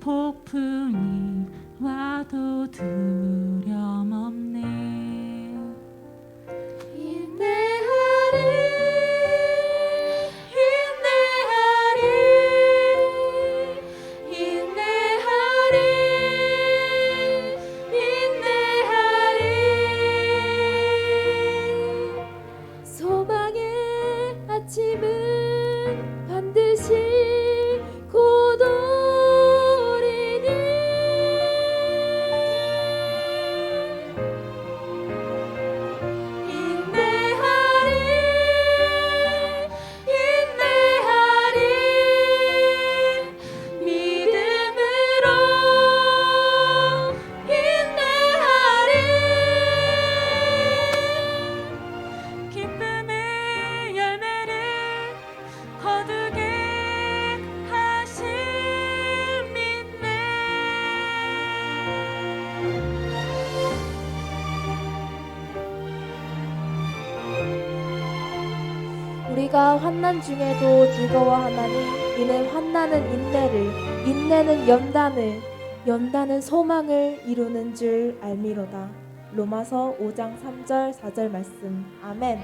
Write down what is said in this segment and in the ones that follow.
폭풍이 와도 두려움 없네. 인내하리 인내하리 인내하리. 인내하리 소망의 아침은 반드시 우리가 환난 중에도 즐거워하나니 이는 환난은 인내를 인내는 연단을 연단은 소망을 이루는 줄 알미로다. 로마서 5장 3절 4절 말씀. 아멘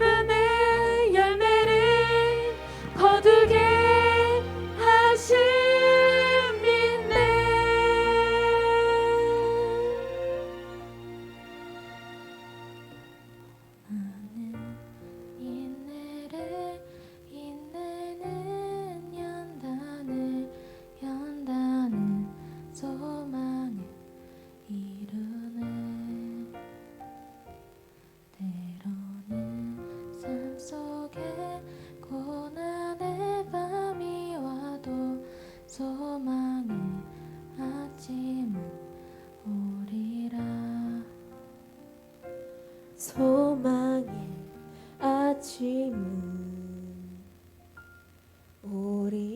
Keep 소망의 아침은 우리